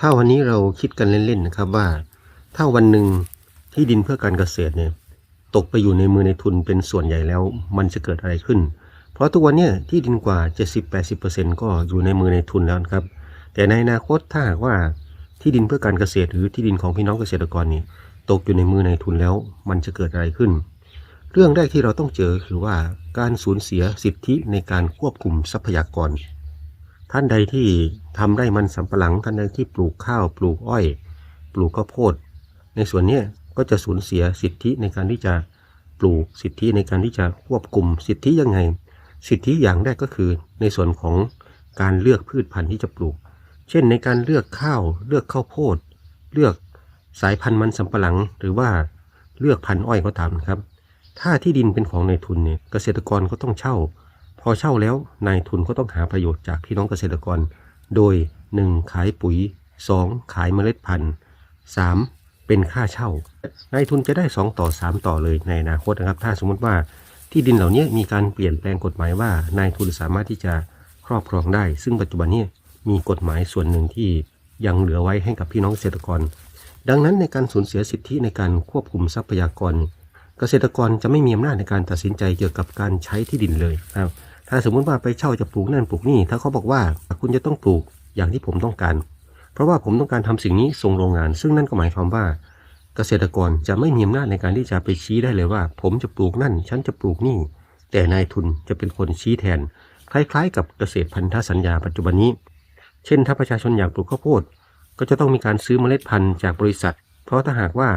ถ้าวันนี้เราคิดกันเล่นๆนะครับว่า ถ้าวันหนึ่งที่ดินเพื่อการเกษตรเนี่ยตกไปอยู่ในมือในทุนเป็นส่วนใหญ่แล้ว มันจะเกิดอะไรขึ้น เพราะทุกวันนี้ที่ดินกว่า 70-80%ก็อยู่ในมือในทุนแล้วครับ แต่ในอนาคตถ้าหากว่าที่ดินเพื่อการเกษตรหรือที่ดินของพี่น้องเกษตรกรนี่ตกอยู่ในมือในทุนแล้ว มันจะเกิดอะไรขึ้น เรื่องแรกที่เราต้องเจอคือว่าการสูญเสียสิทธิในการควบคุมทรัพยากร ท่านใดที่ทำไร่มันสำปะหลัง ท่านใดที่ปลูกข้าว ปลูกอ้อย ปลูกข้าวโพด ในส่วนนี้ก็จะสูญเสียสิทธิในการที่จะปลูกสิทธิในการที่จะควบคุมสิทธิยังไง สิทธิอย่างแรกก็คือในส่วนของการเลือกพืชพันธุ์ที่จะปลูก เช่นในการเลือกข้าว เลือกข้าวโพด เลือกสายพันธุ์มันสำปะหลัง หรือว่าเลือกพันธุ์อ้อยก็ตามครับ ถ้าที่ดินเป็นของนายทุนเนี่ยเกษตรกรก็ต้องเช่า อเช่าแล้วนายทุนก็ต้องหาประโยชน์จากพี่น้องเกษตรกร โดย 1. ขายปุ๋ย 2. ขายเมล็ดพันธุ์ 3. เป็นค่าเช่านายทุนจะได้ 2 ต่อ 3 ต่อเลยในอนาคตนะครับ ถ้าสมมติว่าที่ดินเหล่านี้มีการเปลี่ยนแปลงกฎหมายว่านายทุนสามารถที่จะครอบครองได้ ซึ่งปัจจุบันนี้มีกฎหมายส่วนหนึ่งที่ยังเหลือไว้ให้กับพี่น้องเกษตรกร ดังนั้นในการสูญเสียสิทธิในการควบคุมทรัพยากร เกษตรกรจะไม่มีอำนาจในการตัดสินใจเกี่ยวกับการใช้ที่ดินเลยครับ ถ้าสมมุติว่าไปเช่าจะปลูกนั่นปลูกนี่ ถ้าเขาบอกว่าคุณจะต้องปลูกอย่างที่ผมต้องการ เพราะว่าผมต้องการทำสิ่งนี้ส่งโรงงาน ซึ่งนั่นก็หมายความว่า เกษตรกรจะไม่มีอำนาจในการที่จะไปชี้ได้เลยว่า ผมจะปลูกนั่น ฉันจะปลูกนี่ แต่นายทุนจะเป็นคนชี้แทน คล้ายๆ กับเกษตรพันธสัญญาปัจจุบันนี้ เช่น ถ้าประชาชนอยากปลูกข้าวโพด ก็จะต้องมีการซื้อเมล็ดพันธุ์จากบริษัท เพราะถ้าหากว่า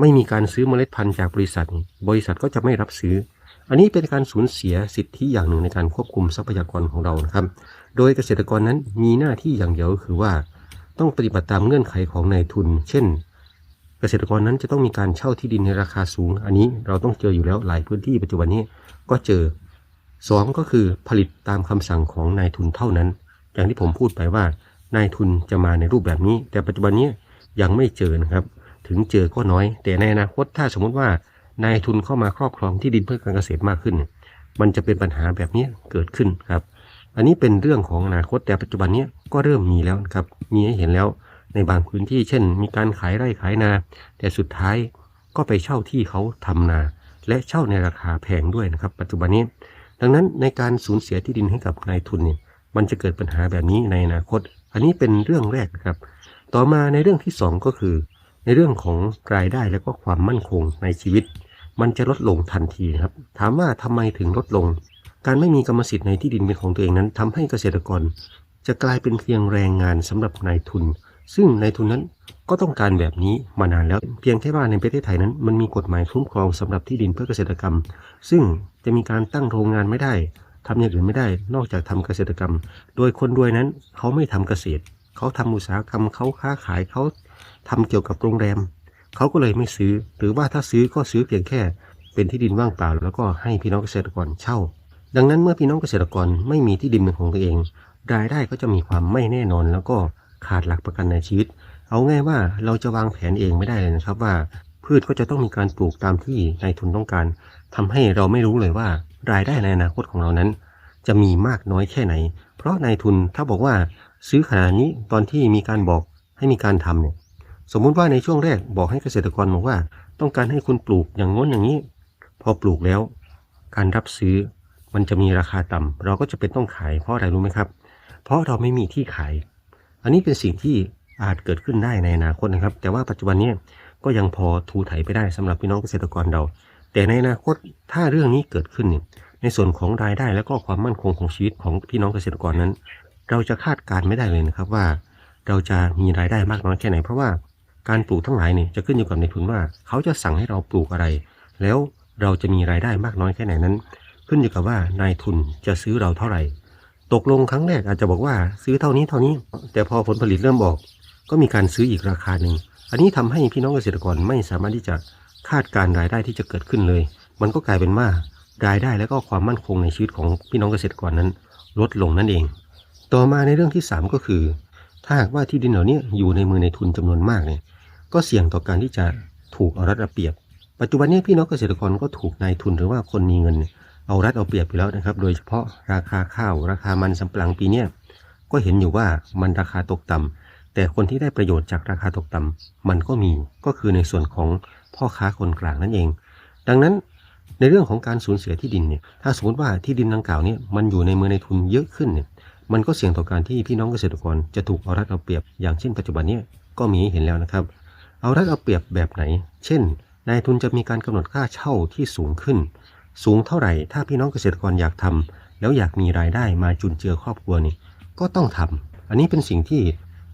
ไม่มีการซื้อเมล็ดพันธุ์จากบริษัท บริษัทก็จะไม่รับซื้อ อันนี้เป็นการสูญเสียสิทธิอย่างหนึ่งในการควบคุมทรัพยากรของเรานะครับ โดยเกษตรกรนั้นมีหน้าที่อย่างเดียวคือว่า ต้องปฏิบัติตามเงื่อนไขของนายทุน เช่น เกษตรกรนั้นจะต้องมีการเช่าที่ดินในราคาสูง อันนี้เราต้องเจออยู่แล้วหลายพื้นที่ปัจจุบันนี้ก็เจอสองก็คือผลิตตามคำสั่งของนายทุนเท่านั้น อย่างที่ผมพูดไปว่านายทุนจะมาในรูปแบบนี้ แต่ปัจจุบันนี้ยังไม่เจอนะครับ ถึงเจอก็น้อย แต่ในอนาคตถ้าสมมติว่า นายทุนเข้ามาครอบครองที่ดินเพื่อการเกษตรมากขึ้น มันจะเป็นปัญหาแบบนี้เกิดขึ้นครับ อันนี้เป็นเรื่องของอนาคตแต่ปัจจุบันนี้ก็เริ่มมีแล้วครับ มีให้เห็นแล้วในบางพื้นที่เช่น มีการขายไร่ขายนา แต่สุดท้ายก็ไปเช่าที่เขาทำนา และเช่าในราคาแพงด้วยนะครับ ปัจจุบันนี้ ดังนั้นในการสูญเสียที่ดินให้กับนายทุนเนี่ยมันจะเกิดปัญหาแบบนี้ในอนาคต อันนี้เป็นเรื่องแรกครับ ต่อมาในเรื่องที่สองก็คือ ในเรื่องของรายได้และก็ความมั่นคงในชีวิต มันจะลดลงทันทีครับ ถามว่าทำไมถึงลดลง การไม่มีกรรมสิทธิ์ในที่ดินเป็นของตัวเองนั้นทำให้เกษตรกร จะกลายเป็นเพียงแรงงานสำหรับนายทุน ซึ่งนายทุนนั้นก็ต้องการแบบนี้มานานแล้ว เพียงแค่ว่าในประเทศไทยนั้น มันมีกฎหมายคุ้มครองสำหรับที่ดินเพื่อเกษตรกรรม ซึ่งจะมีการตั้งโรงงานไม่ได้ทำอย่างอื่นไม่ได้นอกจากทำเกษตรกรรม โดยคนรวยนั้นเขาไม่ทำเกษตร เขาทำอุตสาหกรรมเขาค้าขายเขาทำเกี่ยวกับโรงแรม เขาก็เลยไม่ซื้อ หรือว่าถ้าซื้อก็ซื้อเพียงแค่ เป็นที่ดินว่างเปล่า แล้วก็ให้พี่น้องเกษตรกรเช่า ดังนั้นเมื่อพี่น้องเกษตรกรไม่มีที่ดินเป็นของตัวเอง รายได้ก็จะมีความไม่แน่นอน แล้วก็ขาดหลักประกันในชีวิต เอาง่ายว่าเราจะวางแผนเองไม่ได้เลยนะครับว่า พืชก็จะต้องมีการปลูกตามที่นายทุนต้องการทำให้เราไม่รู้เลยว่า รายได้ในอนาคตของเรานั้น จะมีมากน้อยแค่ไหน เพราะนายทุนถ้าบอกว่าซื้อขนาดนี้ตอนที่มีการบอกให้มีการทำเนี่ย สมมุติว่าในช่วงแรกบอกให้เกษตรกรบอกว่า ต้องการให้คุณปลูกอย่างง้นอย่างนี้ พอปลูกแล้ว การรับซื้อมันจะมีราคาต่ำเราก็จะเป็นต้องขายเพราะอะไรรู้ไหมครับ เพราะเราไม่มีที่ขาย อันนี้เป็นสิ่งที่อาจเกิดขึ้นได้ในอนาคตนะครับ แต่ว่าปัจจุบันนี้ก็ยังพอถูไถไปได้สำหรับพี่น้องเกษตรกรเรา แต่ในอนาคตถ้าเรื่องนี้เกิดขึ้นเนี่ยในส่วนของรายได้และก็ความมั่นคงของชีวิตของพี่น้องเกษตรกรนั้น เราจะคาดการณ์ไม่ได้เลยนะครับว่า เราจะมีรายได้มากน้อยแค่ไหนเพราะว่า การปลูกทั้งหลายเนี่ยจะขึ้นอยู่กับในทุนว่า เขาจะสั่งให้เราปลูกอะไร แล้วเราจะมีรายได้มากน้อยแค่ไหนนั้น ขึ้นอยู่กับว่านายทุนจะซื้อเราเท่าไหร่ ตกลงครั้งแรกอาจจะบอกว่าซื้อเท่านี้เท่านี้ แต่พอผลผลิตเริ่มออก ก็มีการซื้ออีกราคาหนึ่งอันนี้ทำให้พี่น้องเกษตรกรไม่สามารถที่จะคาดการณ์รายได้ที่จะเกิดขึ้นเลย มันก็กลายเป็นว่ารายได้และก็ความมั่นคงในชีวิตของพี่น้องเกษตรกรนั้น ลดลงนั่นเอง ต่อมาในเรื่องที่ 3 ก็คือ ถ้าหากว่าที่ดินเหล่านี้อยู่ในมือในทุนจำนวนมากเนี่ย ก็เสี่ยงต่อการที่จะถูกเอารัดเอาเปรียบ ปัจจุบันนี้พี่น้องเกษตรกรก็ถูกนายทุนหรือว่าคนมีเงิน เอารัดเอาเปรียบอยู่แล้วนะครับ โดยเฉพาะราคาข้าว ราคามันสำปะหลังปีเนี้ยก็เห็นอยู่ว่ามันราคาตกต่ำแต่คนที่ได้ประโยชน์จากราคาตกต่ำมันก็มีก็คือในส่วนของพ่อค้าคนกลางนั่นเอง ดังนั้นในเรื่องของการสูญเสียที่ดินเนี่ย ถ้าสมมติว่าที่ดินดังกล่าวเนี่ยมันอยู่ในมือในทุนเยอะขึ้นเนี่ย มันก็เสี่ยงต่อการที่พี่น้องเกษตรกรจะถูกเอารัดเอาเปรียบอย่างเช่นปัจจุบันนี้ก็มีเห็นแล้วนะครับ เอารัดเอาเปรียบแบบไหน เช่น นายทุนจะมีการกำหนดค่าเช่าที่สูงขึ้น สูงเท่าไหร่ ถ้าพี่น้องเกษตรกรอยากทำแล้วอยากมีรายได้มาจุนเจือครอบครัวนี่ก็ต้องทำอันนี้เป็นสิ่งที่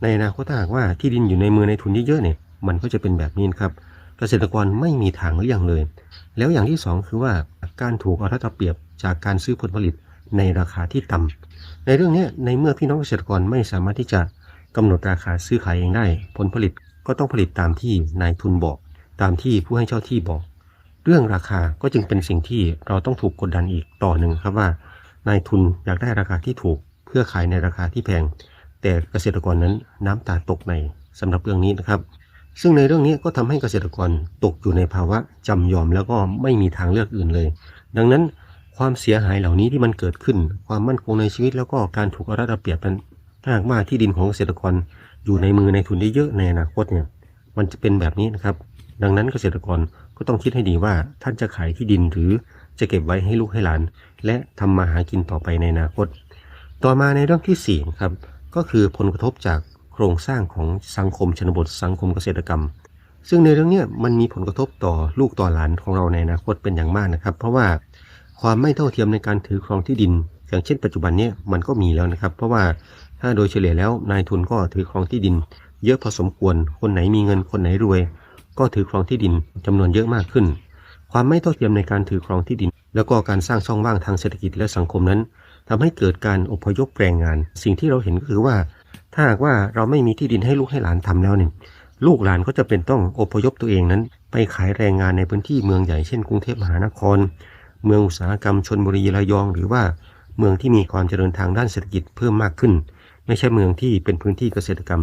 ในอนาคตถ้าหากว่าที่ดินอยู่ในมือในทุนเยอะๆเนี่ยมันก็จะเป็นแบบนี้นครับ เกษตรกรไม่มีทางเลี่ยงเลย แล้วอย่างที่สองคือว่าการถูกเอารัดเอาเปรียบจากการซื้อผลผลิตในราคาที่ต่ำในเรื่องนี้ในเมื่อพี่น้องเกษตรกรไม่สามารถที่จะกำหนดราคาซื้อขายเองได้ ผลผลิต ก็ต้องผลิตตามที่นายทุนบอก ตามที่ผู้ให้เช่าที่บอก เรื่องราคาก็จึงเป็นสิ่งที่เราต้องถูกกดดันอีกต่อหนึ่งครับว่านายทุนอยากได้ราคาที่ถูก เพื่อขายในราคาที่แพง แต่เกษตรกรนั้นน้ำตาตกในสำหรับเรื่องนี้นะครับ ซึ่งในเรื่องนี้ก็ทำให้เกษตรกรตกอยู่ในภาวะจำยอมแล้วก็ไม่มีทางเลือกอื่นเลย ดังนั้นความเสียหายเหล่านี้ที่มันเกิดขึ้น ความมั่นคงในชีวิตแล้วก็การถูกเอารัดเอาเปรียบนั้นถ้าหากว่าที่ดินของเกษตรกร อยู่ในมือในทุนได้เยอะในอนาคตเนี่ยมันจะเป็นแบบนี้นะครับ ดังนั้นเกษตรกรก็ต้องคิดให้ดีว่าท่านจะขายที่ดินหรือจะเก็บไว้ให้ลูกให้หลาน และทำมาหากินต่อไปในอนาคต ต่อมาในเรื่องที่สี่ครับก็คือผลกระทบจากโครงสร้างของสังคมชนบทสังคมเกษตรกรรม ซึ่งในเรื่องนี้มันมีผลกระทบต่อลูกต่อหลานของเราในอนาคตเป็นอย่างมากนะครับ เพราะว่าความไม่เท่าเทียมในการถือครองที่ดิน อย่างเช่นปัจจุบันนี้มันก็มีแล้วนะครับ เพราะว่า ถ้าโดยเฉลี่ยแล้วนายทุนก็ถือครองที่ดิน เยอะพอสมควร คนไหนมีเงินคนไหนรวย ก็ถือครองที่ดินจำนวนเยอะมากขึ้น ความไม่เท่าเทียมในการถือครองที่ดิน แล้วก็การสร้างช่องว่างทางเศรษฐกิจและสังคมนั้นทำให้เกิดการอพยพแรงงาน สิ่งที่เราเห็นก็คือว่า ถ้าหากว่าเราไม่มีที่ดินให้ลูกให้หลานทำแล้วเนี่ยลูกหลานก็จะเป็นต้องอพยพตัวเองนั้น ไปขายแรงงานในพื้นที่เมืองใหญ่เช่นกรุงเทพมหานคร เมืองอุตสาหกรรมชนบุรีระยอง หรือว่าเมืองที่มีความเจริญทางด้านเศรษฐกิจเพิ่มมากขึ้น ไม่ใช่เมืองที่เป็นพื้นที่เกษตรกรรม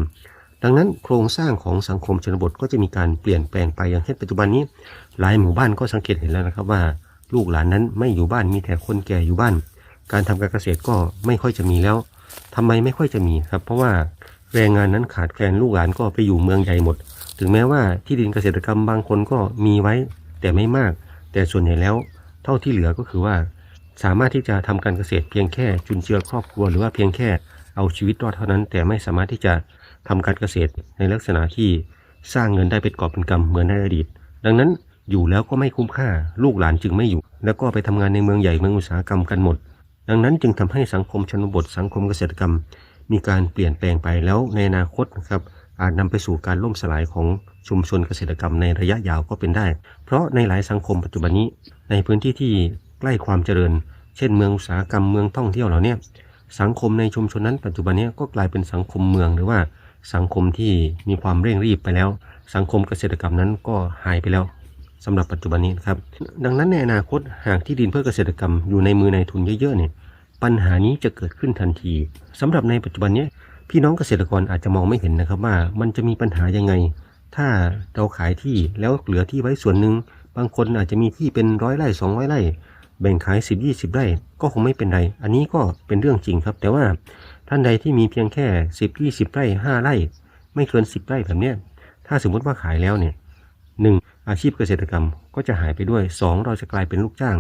ดังนั้นโครงสร้างของสังคมชนบทก็จะมีการเปลี่ยนแปลงไปอย่างเช่นปัจจุบันนี้ หลายหมู่บ้านก็สังเกตเห็นแล้วนะครับว่า ลูกหลานนั้นไม่อยู่บ้านมีแต่คนแก่อยู่บ้าน การทำการเกษตรก็ไม่ค่อยจะมีแล้วทำไมไม่ค่อยจะมีครับ เพราะว่าแรงงานนั้นขาดแคลนลูกหลานก็ไปอยู่เมืองใหญ่หมด ถึงแม้ว่าที่ดินเกษตรกรรมบางคนก็มีไว้แต่ไม่มาก แต่ส่วนใหญ่แล้วเท่าที่เหลือก็คือว่า สามารถที่จะทำการเกษตรเพียงแค่จุนเจือครอบครัวหรือว่าเพียงแค่ เอาชีวิตรอดเท่านั้น แต่ไม่สามารถที่จะทำการเกษตรในลักษณะที่สร้างเงินได้เป็นกอบเป็นกำเหมือนในอดีต ดังนั้นอยู่แล้วก็ไม่คุ้มค่าลูกหลานจึงไม่อยู่ แล้วก็ไปทำงานในเมืองใหญ่เมืองอุตสาหกรรมกันหมด ดังนั้นจึงทำให้สังคมชนบทสังคมเกษตรกรรม มีการเปลี่ยนแปลงไปแล้วในอนาคตนะครับอาจนำไปสู่การล่มสลายของชุมชนเกษตรกรรมในระยะยาวก็เป็นได้ เพราะในหลายสังคมปัจจุบันนี้ ในพื้นที่ที่ใกล้ความเจริญ เช่นเมืองอุตสาหกรรมเมืองท่องเที่ยวเหล่านี้ สังคมในชุมชนนั้น ปัจจุบันนี้ก็กลายเป็นสังคมเมืองหรือว่าสังคมที่มีความเร่งรีบไปแล้ว สังคมเกษตรกรรมนั้นก็หายไปแล้วสำหรับปัจจุบันนี้นะครับ ดังนั้นในอนาคตหากที่ดินเพื่อเกษตรกรรมอยู่ในมือนายทุนเยอะๆเนี่ยปัญหานี้จะเกิดขึ้นทันทีสำหรับในปัจจุบันนี้พี่น้องเกษตรกรอาจจะมองไม่เห็นนะครับว่ามันจะมีปัญหายังไง ถ้าเราขายที่แล้วเหลือที่ไว้ส่วนหนึ่งบางคนอาจจะมีที่เป็นร้อยไร่สองร้อยไร่ แบ่งขาย 10 20ไร่ก็คงไม่เป็นไร อันนี้ก็เป็นเรื่องจริงครับ แต่ว่าท่านใดที่มีเพียงแค่ 10 20ไร่5ไร่ ไม่เกิน 10 ไร่แบบเนี้ยถ้าสมมติว่าขายแล้วเนี่ยหนึ่งอาชีพเกษตรกรรมก็จะหายไปด้วย 2 เราจะกลายเป็นลูกจ้าง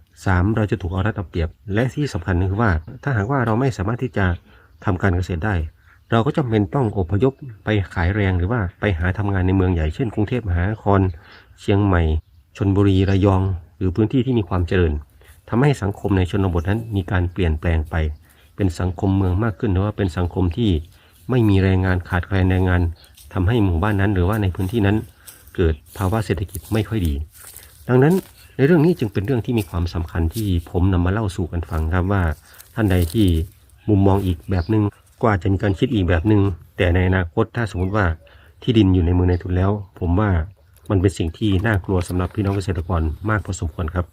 3 เราจะถูกเอารัดเอาเปรียบ และที่สำคัญคือว่า ถ้าหากว่าเราไม่สามารถที่จะทำการเกษตรได้ เราก็จำเป็นต้องอพยพไปขายแรงหรือว่าไปหาทำงานในเมืองใหญ่เช่นกรุงเทพมหานคร เชียงใหม่ชนบุรีระยอง หรือพื้นที่ที่มีความเจริญทำให้สังคมในชนบทนั้นมีการเปลี่ยนแปลงไป เป็นสังคมเมืองมากขึ้นหรือว่าเป็นสังคมที่ไม่มีแรงงานขาดแคลนแรงงานทำให้หมู่บ้านนั้นหรือว่าในพื้นที่นั้น เกิดภาวะเศรษฐกิจไม่ค่อยดี ดังนั้นในเรื่องนี้จึงเป็นเรื่องที่มีความสำคัญที่ผมนำมาเล่าสู่กันฟังครับว่า ท่านใดที่มุมมองอีกแบบหนึง่งก็อาจจะมีการคิดอีกแบบหนึง่งแต่ในอนาคตถ้าสมมติว่าที่ดินอยู่ในมือในทุนแล้ว ผมว่า มันเป็นสิ่งที่น่ากลัวสำหรับพี่น้องเกษตรกรมากพอสมควรครับ